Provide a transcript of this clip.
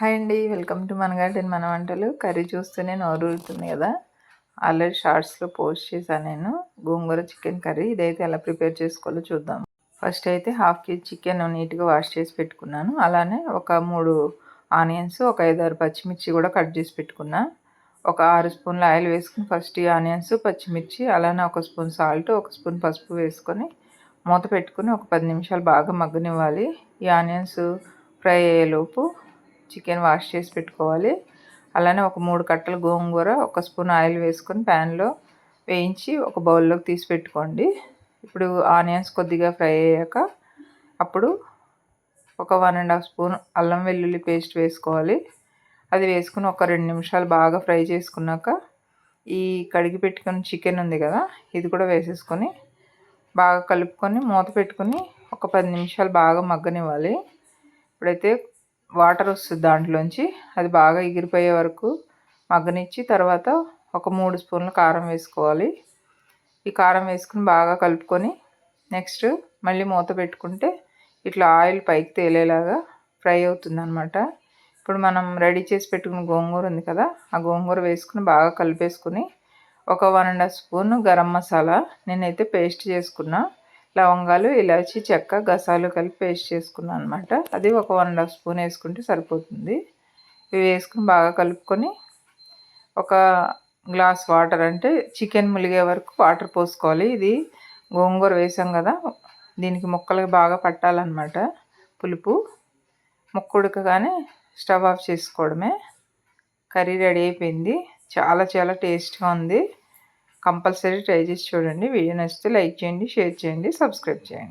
Hi అండి welcome to మన garden మన వంటలు. కర్రీ చూస్తూనే నోరుతుంది కదా. ఆల్రెడీ షార్ట్స్లో పోస్ట్ చేశాను నేను. Gongura chicken curry. ఇదైతే ఎలా ప్రిపేర్ చేసుకోవాలో చూద్దాం. ఫస్ట్ అయితే హాఫ్ కేజీ చికెన్ నీట్గా వాష్ చేసి పెట్టుకున్నాను. అలానే ఒక మూడు ఆనియన్స్ ఒక ఐదారు పచ్చిమిర్చి కూడా కట్ చేసి పెట్టుకున్నా. ఒక ఆరు స్పూన్ల ఆయిల్ వేసుకుని ఫస్ట్ ఈ ఆనియన్స్ పచ్చిమిర్చి అలానే ఒక స్పూన్ సాల్ట్ ఒక స్పూన్ పసుపు వేసుకొని మూత పెట్టుకుని ఒక పది నిమిషాలు బాగా మగ్గనివ్వాలి. ఈ ఆనియన్స్ ఫ్రై అయ్యేలోపు చికెన్ వాష్ చేసి పెట్టుకోవాలి. అలానే ఒక మూడు కట్టలు గోంగూర ఒక స్పూన్ ఆయిల్ వేసుకొని ప్యాన్లో వేయించి ఒక బౌల్లోకి తీసి పెట్టుకోండి. ఇప్పుడు ఆనియన్స్ కొద్దిగా ఫ్రై అయ్యాక అప్పుడు ఒక వన్ అండ్ హాఫ్ స్పూన్ అల్లం వెల్లుల్లి పేస్ట్ వేసుకోవాలి. అది వేసుకుని ఒక రెండు నిమిషాలు బాగా ఫ్రై చేసుకున్నాక ఈ కడిగి పెట్టుకుని చికెన్ ఉంది కదా ఇది కూడా వేసేసుకొని బాగా కలుపుకొని మూత పెట్టుకొని ఒక పది నిమిషాలు బాగా మగ్గనివ్వాలి. ఇప్పుడైతే వాటర్ వస్తుంది దాంట్లోంచి. అది బాగా ఎగిరిపోయే వరకు మగ్గనిచ్చి తర్వాత ఒక మూడు స్పూన్లు కారం వేసుకోవాలి. ఈ కారం వేసుకుని బాగా కలుపుకొని నెక్స్ట్ మళ్ళీ మూత పెట్టుకుంటే ఇట్లా ఆయిల్ పైకి తేలేలాగా ఫ్రై అవుతుంది అనమాట ఇప్పుడు మనం రెడీ చేసి పెట్టుకున్న గోంగూర ఉంది కదా ఆ గోంగూర వేసుకుని బాగా కలిపేసుకుని ఒక one and half spoon garam masala నేనైతే పేస్ట్ చేసుకున్నా. లవంగాలు ఇలాచి చెక్క గసాలు కలిపి పేస్ట్ చేసుకున్నాను అనమాట అది ఒక వన్ అండ్ హాఫ్ స్పూన్ వేసుకుంటే సరిపోతుంది. ఇవి వేసుకుని బాగా కలుపుకొని ఒక గ్లాస్ వాటర్ అంటే చికెన్ ములిగే వరకు వాటర్ పోసుకోవాలి. ఇది గోంగూర వేసాం కదా దీనికి ముక్కలకి బాగా పట్టాలన్నమాట. పులుపు ముక్కుడుకగానే స్టవ్ ఆఫ్ చేసుకోవడమే. కర్రీ రెడీ అయిపోయింది. చాలా చాలా టేస్ట్గా ఉంది. కంపల్సరీ ట్రై చేసి చూడండి. వీడియో నచ్చితే లైక్ చేయండి షేర్ చేయండి సబ్స్క్రైబ్ చేయండి.